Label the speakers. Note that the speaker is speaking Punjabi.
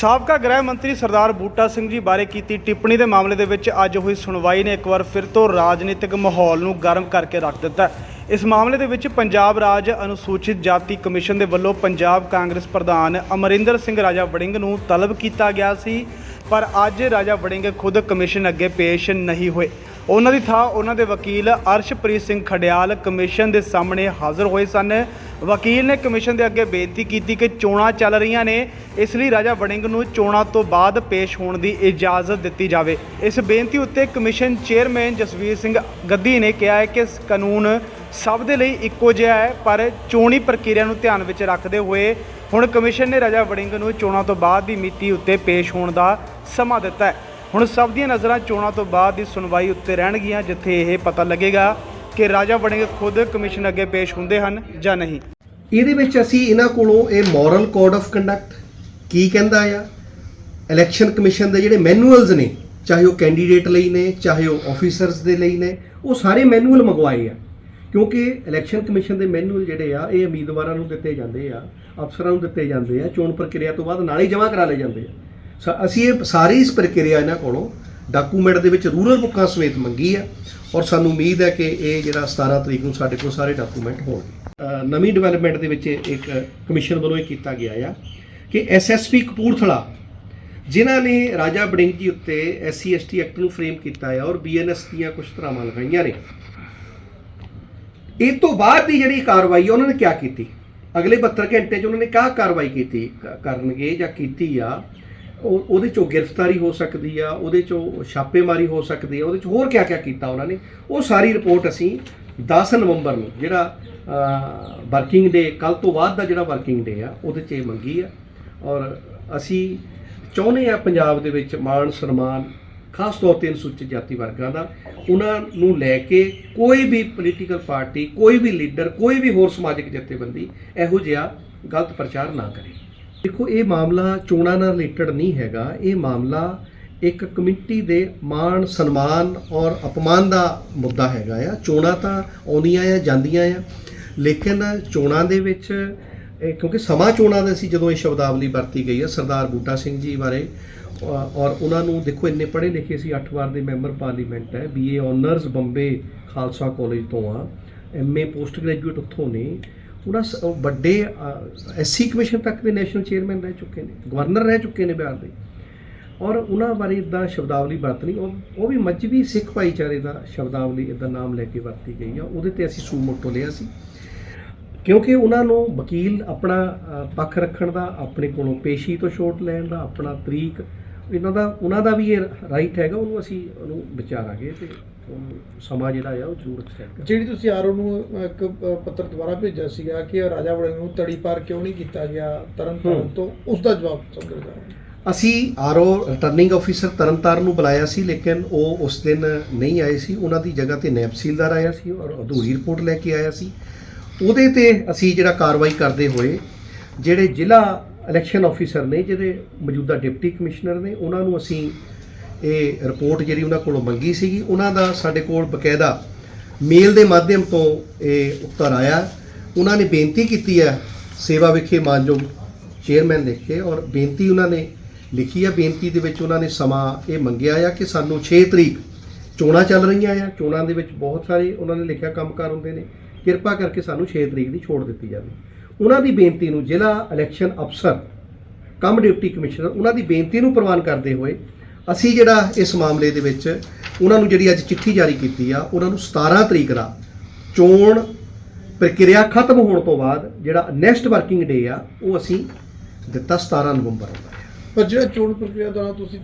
Speaker 1: ਸਾਬਕਾ ਗ੍ਰਹਿ ਮੰਤਰੀ ਸਰਦਾਰ ਬੂਟਾ ਸਿੰਘ ਜੀ ਬਾਰੇ ਕੀਤੀ ਟਿੱਪਣੀ ਦੇ ਮਾਮਲੇ ਦੇ ਵਿੱਚ ਅੱਜ ਹੋਈ ਸੁਣਵਾਈ ਨੇ ਇੱਕ ਵਾਰ ਫਿਰ ਤੋਂ ਰਾਜਨੀਤਿਕ ਮਾਹੌਲ ਨੂੰ ਗਰਮ ਕਰਕੇ ਰੱਖ ਦਿੱਤਾ ਇਸ ਮਾਮਲੇ ਦੇ ਵਿੱਚ ਪੰਜਾਬ ਰਾਜ ਅਨੁਸੂਚਿਤ ਜਾਤੀ ਕਮਿਸ਼ਨ ਦੇ ਵੱਲੋਂ ਪੰਜਾਬ ਕਾਂਗਰਸ ਪ੍ਰਧਾਨ ਅਮਰਿੰਦਰ ਸਿੰਘ ਰਾਜਾ ਵੜਿੰਗ ਨੂੰ ਤਲਬ ਕੀਤਾ ਗਿਆ ਸੀ, ਪਰ ਅੱਜ ਰਾਜਾ ਵੜਿੰਗ ਖੁਦ ਕਮਿਸ਼ਨ ਅੱਗੇ ਪੇਸ਼ ਨਹੀਂ ਹੋਏ। ਉਹਨਾਂ ਦੀ ਥਾਂ ਉਹਨਾਂ ਦੇ ਵਕੀਲ ਅਰਸ਼ਪ੍ਰੀਤ ਸਿੰਘ ਖਡਿਆਲ ਕਮਿਸ਼ਨ ਦੇ ਸਾਹਮਣੇ ਹਾਜ਼ਰ ਹੋਏ ਸਨ। ਵਕੀਲ ਨੇ ਕਮਿਸ਼ਨ ਦੇ ਅੱਗੇ ਬੇਨਤੀ ਕੀਤੀ ਕਿ ਚੋਣਾਂ ਚੱਲ ਰਹੀਆਂ ਨੇ। ਇਸ ਲਈ ਰਾਜਾ ਵੜਿੰਗ ਨੂੰ ਚੋਣਾਂ ਤੋਂ ਬਾਅਦ ਪੇਸ਼ ਹੋਣ ਦੀ ਇਜਾਜ਼ਤ ਦਿੱਤੀ ਜਾਵੇ। ਇਸ ਬੇਨਤੀ ਉੱਤੇ ਕਮਿਸ਼ਨ ਚੇਅਰਮੈਨ ਜਸਵੀਰ ਸਿੰਘ ਗੱਦੀ ਨੇ ਕਿਹਾ ਹੈ ਕਿ ਕਾਨੂੰਨ ਸਭ ਦੇ ਲਈ ਇੱਕੋ ਜਿਹਾ ਹੈ, ਪਰ ਚੋਣੀ ਪ੍ਰਕਿਰਿਆ ਨੂੰ ਧਿਆਨ ਵਿੱਚ ਰੱਖਦੇ ਹੋਏ ਹੁਣ ਕਮਿਸ਼ਨ ਨੇ ਰਾਜਾ ਵੜਿੰਗ ਨੂੰ ਚੋਣਾਂ ਤੋਂ ਬਾਅਦ ਦੀ ਮਿਤੀ ਉੱਤੇ ਪੇਸ਼ ਹੋਣ ਦਾ ਸਮਾਂ ਦਿੱਤਾ ਹੈ। ਹੁਣ ਸਭ ਦੀਆਂ ਨਜ਼ਰਾਂ ਚੋਣਾਂ ਤੋਂ ਬਾਅਦ ਦੀ ਸੁਣਵਾਈ ਉੱਤੇ ਰਹਿਣਗੀਆਂ, ਜਿੱਥੇ ਇਹ ਪਤਾ ਲੱਗੇਗਾ ਕਿ ਰਾਜਾ ਵੜਿੰਗ ਖੁਦ, ਕਮਿਸ਼ਨ ਅੱਗੇ ਪੇਸ਼ ਹੁੰਦੇ ਹਨ ਜਾਂ ਨਹੀਂ।
Speaker 2: ਇਹਦੇ ਵਿੱਚ ਅਸੀਂ ਇਹਨਾਂ ਕੋਲੋਂ ਇਹ ਮੋਰਲ ਕੋਡ ਆਫ ਕੰਡਕਟ ਕੀ ਕਹਿੰਦਾ ਆ? ਇਲੈਕਸ਼ਨ ਕਮਿਸ਼ਨ ਦੇ ਜਿਹੜੇ ਮੈਨੂਅਲਸ ਨੇ, ਚਾਹੇ ਉਹ ਕੈਂਡੀਡੇਟ ਲਈ ਨੇ, ਚਾਹੇ ਉਹ ਆਫੀਸਰਸ ਦੇ ਲਈ ਨੇ, ਉਹ ਸਾਰੇ ਮੈਨੂਅਲ ਮੰਗਵਾਏ ਆ। ਕਿਉਂਕਿ ਇਲੈਕਸ਼ਨ ਕਮਿਸ਼ਨ ਦੇ ਮੈਨੂਅਲ ਜਿਹੜੇ ਆ, ਇਹ ਉਮੀਦਵਾਰਾਂ ਨੂੰ ਦਿੱਤੇ ਜਾਂਦੇ ਆ, ਅਫਸਰਾਂ ਨੂੰ ਦਿੱਤੇ ਜਾਂਦੇ ਆ, ਚੋਣ ਪ੍ਰਕਿਰਿਆ ਤੋਂ ਬਾਅਦ ਨਾਲ ਹੀ ਜਮ੍ਹਾਂ ਕਰਾ ਲਏ ਜਾਂਦੇ ਆ। ਸੋ ਅਸੀਂ ਇਹ ਸਾਰੀ ਇਸ ਪ੍ਰਕਿਰਿਆ ਇਹਨਾਂ ਕੋਲੋਂ ਡਾਕੂਮੈਂਟ ਦੇ ਵਿੱਚ ਰੂਰਲ ਬੁੱਕਾਂ ਸਮੇਤ ਮੰਗੀ ਆ ਔਰ ਸਾਨੂੰ ਉਮੀਦ ਹੈ ਕਿ ਇਹ ਜਿਹੜਾ 17 ਤਰੀਕ ਨੂੰ ਸਾਡੇ ਕੋਲ ਸਾਰੇ ਡਾਕੂਮੈਂਟ ਹੋਣਗੇ। ਨਵੀਂ ਡਿਵੈਲਪਮੈਂਟ ਦੇ ਵਿੱਚ ਇੱਕ ਕਮਿਸ਼ਨ ਵੱਲੋਂ ਇਹ ਕੀਤਾ ਗਿਆ ਆ ਕਿ ਐਸਐਸਪੀ ਕਪੂਰਥਲਾ, ਜਿਨ੍ਹਾਂ ਨੇ ਰਾਜਾ ਬੜਿੰਗ ਜੀ ਉੱਤੇ ਐਸਸੀ ਐਸਟੀ ਐਕਟ ਨੂੰ ਫਰੇਮ ਕੀਤਾ ਹੈ ਔਰ ਬੀਐਨਐਸ ਦੀਆਂ ਕੁਝ ਧਰਾਵਾਂ ਲਗਾਈਆਂ ਨੇ। ਇਹ ਤੋਂ ਬਾਅਦ ਦੀ ਜਿਹੜੀ ਕਾਰਵਾਈ ਹੈ ਉਹਨਾਂ ਨੇ ਕਿਆ ਕੀਤੀ? ਅਗਲੇ 72 ਘੰਟੇ 'ਚ ਉਹਨਾਂ ਨੇ ਕਿਆ ਕਾਰਵਾਈ ਕੀਤੀ? ਕਰਨਗੇ ਜਾਂ ਕੀਤੀ ਆ? ਉਹ ਉਹਦੇ ਚੋਂ ਗ੍ਰਿਫਤਾਰੀ ਹੋ ਸਕਦੀ ਆ, ਉਹਦੇ ਚੋਂ ਛਾਪੇਮਾਰੀ ਹੋ ਸਕਦੀ ਆ, ਉਹਦੇ ਚ ਹੋਰ ਕਿਆ ਕਿਆ ਕੀਤਾ ਉਹਨਾਂ ਨੇ? ਉਹ ਸਾਰੀ ਰਿਪੋਰਟ ਅਸੀਂ 10 ਨਵੰਬਰ ਨੂੰ ਜਿਹੜਾ ਵਰਕਿੰਗ ਡੇ ਕੱਲ ਤੋਂ ਬਾਅਦ ਦਾ ਜਿਹੜਾ ਵਰਕਿੰਗ ਡੇ ਆ, ਉਹਦੇ 'ਚ ਇਹ ਮੰਗੀ ਆ। ਔਰ ਅਸੀਂ ਚਾਹੁੰਦੇ ਆ ਪੰਜਾਬ ਦੇ ਵਿੱਚ ਮਾਣ, ਸਨਮਾਨ, ਖਾਸ ਤੌਰ ਤੇ ਅਨੁਸੂਚਿਤ ਜਾਤੀ ਵਰਗਾਂ ਦਾ, ਉਹਨਾਂ ਨੂੰ ਲੈ ਕੇ ਕੋਈ ਵੀ ਪੋਲੀਟੀਕਲ ਪਾਰਟੀ ਕੋਈ ਵੀ ਲੀਡਰ ਕੋਈ ਵੀ ਹੋਰ ਸਮਾਜਿਕ ਜਥੇਬੰਦੀ ਇਹੋ ਜਿਹਾ ਗਲਤ ਪ੍ਰਚਾਰ ਨਾ ਕਰੇ। ਦੇਖੋ, ਇਹ ਮਾਮਲਾ ਚੋਣਾਂ ਨਾਲ ਰਿਲੇਟਡ ਨਹੀਂ ਹੈਗਾ। ਇਹ ਮਾਮਲਾ ਇੱਕ ਕਮੇਟੀ ਦੇ ਮਾਣ, ਸਨਮਾਨ ਔਰ ਅਪਮਾਨ ਦਾ ਮੁੱਦਾ ਹੈਗਾ ਆ। ਚੋਣਾਂ ਤਾਂ ਆਉਂਦੀਆਂ ਆ, ਜਾਂਦੀਆਂ ਆ। ਲੇਕਿਨ ਚੋਣਾਂ ਦੇ ਵਿੱਚ ਕਿਉਂਕਿ ਸਮਾਂ ਚੋਣਾਂ ਦਾ ਸੀ ਜਦੋਂ ਇਹ ਸ਼ਬਦਾਵਲੀ ਵਰਤੀ ਗਈ ਹੈ ਸਰਦਾਰ ਬੂਟਾ ਸਿੰਘ ਜੀ ਬਾਰੇ। ਔ- ਔਰ ਉਹਨਾਂ ਨੂੰ ਦੇਖੋ, ਇੰਨੇ ਪੜ੍ਹੇ ਲਿਖੇ ਸੀ 8 ਵਾਰ ਦੇ ਮੈਂਬਰ ਪਾਰਲੀਮੈਂਟ ਹੈ BA honours Bombay Khalsa college ਤੋਂ ਆ। ਐਮਏ ਪੋਸਟ ਗ੍ਰੈਜੂਏਟ ਉੱਥੋਂ ਨੇ। ਉਹਨਾਂ ਸ- ਉਹ ਵੱਡੇ ਐਸਸੀ ਕਮਿਸ਼ਨ ਤੱਕ ਦੇ ਨੈਸ਼ਨਲ ਚੇਅਰਮੈਨ ਰਹਿ ਚੁੱਕੇ ਨੇ ਗਵਰਨਰ ਰਹਿ ਚੁੱਕੇ ਨੇ ਬਿਹਾਰ ਦੇ। ਔਰ ਉਹਨਾਂ ਬਾਰੇ ਇਦਾਂ ਸ਼ਬਦਾਵਲੀ ਵਰਤਣੀ, ਉਹ ਉਹ ਵੀ ਮਜਬੀ ਸਿੱਖ ਭਾਈਚਾਰੇ ਦਾ ਸ਼ਬਦਾਵਲੀ ਇਦਾਂ ਨਾਮ ਲੈ ਕੇ ਵਰਤੀ ਗਈ ਆ, ਉਹਦੇ ਤੇ ਅਸੀਂ ਸੂਮੋਟੋ ਲਿਆ ਸੀ। ਕਿਉਂਕਿ ਉਹਨਾਂ ਨੂੰ ਵਕੀਲ ਆਪਣਾ ਪੱਖ ਰੱਖਣ ਦਾ, ਆਪਣੇ ਕੋਲੋਂ ਪੇਸ਼ੀ ਤੋਂ ਛੋਟ ਲੈਣ ਦਾ, ਆਪਣਾ ਤਰੀਕ ਇਹਨਾਂ ਦਾ ਉਹਨਾਂ ਦਾ ਵੀ ਇਹ ਰਾਈਟ ਹੈਗਾ ਉਹਨੂੰ ਅਸੀਂ ਉਹਨੂੰ ਵਿਚਾਰਾਂਗੇ ਤੇ ਉਹਨੂੰ ਸਮਾਂ ਜਿਹੜਾ ਆ ਉਹ ਜ਼ਰੂਰ ਐਕਸੈਪਟ ਕਰਾਂਗੇ।
Speaker 3: ਜਿਹੜੀ ਤੁਸੀਂ ਆਰਓ ਨੂੰ ਇੱਕ ਪੱਤਰ ਦੁਬਾਰਾ ਭੇਜਿਆ ਸੀਗਾ ਕਿ ਰਾਜਾ ਵੜਿੰਗ ਨੂੰ ਤੜੀ ਪਾਰ ਕਿਉਂ ਨਹੀਂ ਕੀਤਾ ਗਿਆ ਤਰਨ ਤਾਰਨ
Speaker 2: ਹੂੰ।
Speaker 3: ਤੋਂ ਉਸ ਦਾ ਜਵਾਬ ਜਾਓ
Speaker 2: ਅਸੀਂ ਆਰਓ ਰਿਟਰਨਿੰਗ ਆਫੀਸਰ ਤਰਨਤਾਰਨ ਨੂੰ ਬੁਲਾਇਆ ਸੀ ਲੇਕਿਨ ਉਹ ਉਸ ਦਿਨ ਨਹੀਂ ਆਏ ਸੀ। ਉਹਨਾਂ ਦੀ ਜਗ੍ਹਾ ਤੇ ਨਾਇਬ ਤਹਿਸੀਲਦਾਰ ਆਇਆ ਸੀ ਔਰ ਅਧੂਰੀ ਰਿਪੋਰਟ ਲੈ ਕੇ ਆਇਆ ਸੀ। ਉਹਦੇ ਤੇ ਅਸੀਂ ਜਿਹੜਾ ਕਾਰਵਾਈ ਕਰਦੇ ਹੋਏ ਜਿਹੜੇ ਜ਼ਿਲ੍ਹਾ ਇਲੈਕਸ਼ਨ ਆਫੀਸਰ ਨੇ ਜਿਹੜੇ ਮੌਜੂਦਾ ਡਿਪਟੀ ਕਮਿਸ਼ਨਰ ਨੇ, ਉਹਨਾਂ ਨੂੰ ਅਸੀਂ ਇਹ ਰਿਪੋਰਟ ਜਿਹੜੀ ਉਹਨਾਂ ਕੋਲੋਂ ਮੰਗੀ ਸੀਗੀ, ਉਹਨਾਂ ਦਾ ਸਾਡੇ ਕੋਲ ਬਕਾਇਦਾ ਮੇਲ ਦੇ ਮਾਧਿਅਮ ਤੋਂ ਇਹ ਉੱਤਰ ਆਇਆ। ਉਹਨਾਂ ਨੇ ਬੇਨਤੀ ਕੀਤੀ ਹੈ ਸੇਵਾ ਵਿਖੇ ਮਾਨਯੋਗ ਚੇਅਰਮੈਨ ਲਿਖ ਔਰ ਬੇਨਤੀ ਉਹਨਾਂ ਨੇ ਲਿਖੀ ਆ ਬੇਨਤੀ ਦੇ ਵਿੱਚ ਉਹਨਾਂ ਨੇ ਸਮਾਂ ਇਹ ਮੰਗਿਆ ਆ ਕਿ ਸਾਨੂੰ 6 ਤਰੀਕ ਚੋਣਾਂ ਚੱਲ ਰਹੀਆਂ ਆ। ਚੋਣਾਂ ਦੇ ਵਿੱਚ ਬਹੁਤ ਸਾਰੇ ਉਹਨਾਂ ਨੇ ਲਿਖਿਆ ਕੰਮਕਾਰ ਹੁੰਦੇ ਨੇ। ਕਿਰਪਾ ਕਰਕੇ ਸਾਨੂੰ 6 ਤਰੀਕ ਦੀ ਛੋਟ ਦਿੱਤੀ ਜਾਵੇ। ਉਹਨਾਂ ਦੀ ਬੇਨਤੀ ਨੂੰ ਜ਼ਿਲ੍ਹਾ ਇਲੈਕਸ਼ਨ ਅਫਸਰ, ਕਮ ਡਿਪਟੀ ਕਮਿਸ਼ਨਰ, ਉਹਨਾਂ ਦੀ ਬੇਨਤੀ ਨੂੰ ਪ੍ਰਵਾਨ ਕਰਦੇ ਹੋਏ ਅਸੀਂ ਜਿਹੜਾ ਇਸ ਮਾਮਲੇ ਦੇ ਵਿੱਚ ਉਹਨਾਂ ਨੂੰ ਜਿਹੜੀ ਅੱਜ ਚਿੱਠੀ ਜਾਰੀ ਕੀਤੀ ਆ, ਉਹਨਾਂ ਨੂੰ 17 ਤਰੀਕ ਦਾ ਚੋਣ ਪ੍ਰਕਿਰਿਆ ਖਤਮ ਹੋਣ ਤੋਂ ਬਾਅਦ ਜਿਹੜਾ ਨੈਕਸਟ ਵਰਕਿੰਗ ਡੇ ਆ, ਉਹ ਅਸੀਂ ਦਿੱਤਾ 17 ਨਵੰਬਰ ਨੂੰ।
Speaker 3: ਪਰ ਜਿਹੜਾ ਚੋਣ ਪ੍ਰਕਿਰਿਆ ਦੌਰਾਨ ਤੁਸੀਂ